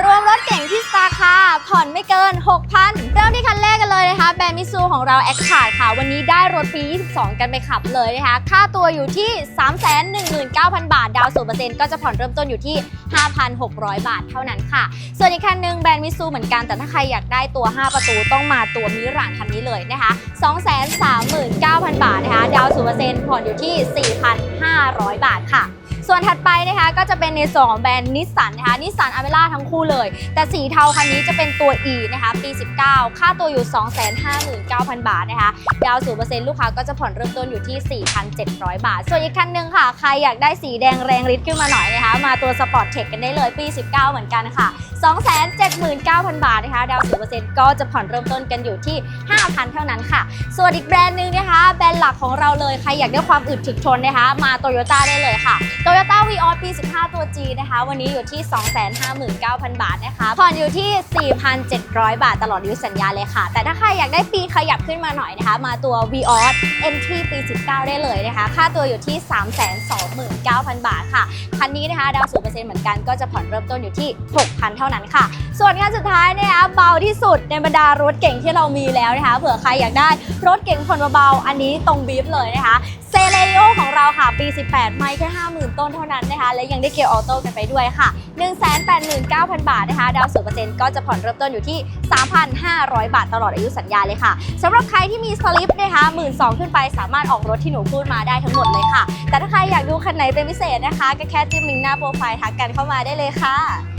รวมรถเก่งที่สตาร์คาผ่อนไม่เกิน 6,000 เริ่มที่คันแรกกันเลยนะคะ แบรนด์มิซูของเราแอคชาร์ดค่ะ วันนี้ได้รถปี 22 กันไปขับเลยนะคะ ค่าตัวอยู่ที่ 319,000 บาท ดาวศูน์0%ก็จะผ่อนเริ่มต้นอยู่ที่ 5,600 บาทเท่านั้นค่ะ ส่วนอีกคันหนึ่งแบรนด์มิซูเหมือนกัน แต่ถ้าใครอยากได้ตัว 5 ประตูต้องมาตัวมิรานคันนี้เลยนะคะ 239,000 บาทนะคะ ดาวศูน์0%ผ่อนอยู่ที่ 4,500 บาทค่ะ ส่วนถัดไปนะคะก็จะเป็นในส่วนของแบรนด์นิสสันนะคะนิสสันอเมล่าทั้งคู่เลย แต่สีเทาคันนี้จะเป็นตัว E นะคะปี 19 ค่าตัวอยู่ 259,000 บาทนะคะดาวน์0%ลูกค้าก็จะผ่อนเริ่มต้นอยู่ที่ 4,700 บาท ส่วนอีกคันหนึ่งค่ะ ใครอยากได้สีแดงแรงฤทธิ์ขึ้นมาหน่อยนะคะ มาตัวสปอร์ตเทคกันได้เลยปี 19 เหมือนกันค่ะ 79,000 บาทนะคะ ดาวน์0%ก็จะผ่อนเริ่มต้นกันอยู่ที่ 5,000 เท่านั้นค่ะ ส่วนอีกแบรนด์หนึ่งนะคะ แบรนด์หลักของเราเลย ใครอยากได้ความอึดถึกทนนะคะ มาโตโยต้าได้เลยค่ะ Toyota v ีออปี 15 ตัว G นะคะ วันนี้อยู่ที่ 259,000 บาทนะคะ ผ่อนอยู่ที่ 4,700 บาทตลอดอายุสัญญาเลยค่ะ แต่ถ้าใครอยากได้ปีขยับขึ้นมาหน่อยนะคะ มาตัว v ีออ Entry ปี 19 ได้เลยนะคะ ค่าตัวอยู่ที่ 329,000 บาทค่ะ คันนี้นะคะ ดาวน์0%เหมือนกันก็จะผ่อนเริ่มต้นอยู่ที่ 6,000 เท่านั้นค่ะส่วนงานสุดท้ายเนะคะเบาที่สุดในบรรดารถเก่งที่เรามีแล้วนะคะเผื่อใครอยากได้รถเก่งผ่อนเบาๆอันนี้ตรงบีฟเลยนะคะเซเลโอของเราค่ะปี 18 ไม่แค่ 50,000 ต้นเท่านั้นนะคะ และยังได้เกียร์ออโต้กันไปด้วยค่ะ 189,000 บาทนะคะ ดาวน์0%ก็จะผ่อนเริ่มต้นอยู่ที่ 3,500 บาทตลอดอายุสัญญาเลยค่ะสำหรับใครที่มีสลิปนะคะ12,000ขึ้นไปสามารถออกรถที่หนูพูดมาได้ทั้งหมดเลยค่ะ แต่ถ้าใครอยากดูคันไหนเป็นพิเศษนะคะ ก็แค่จิ้มลิงก์หน้าโปรไฟล์ทักกันเข้ามาได้เลยค่ะ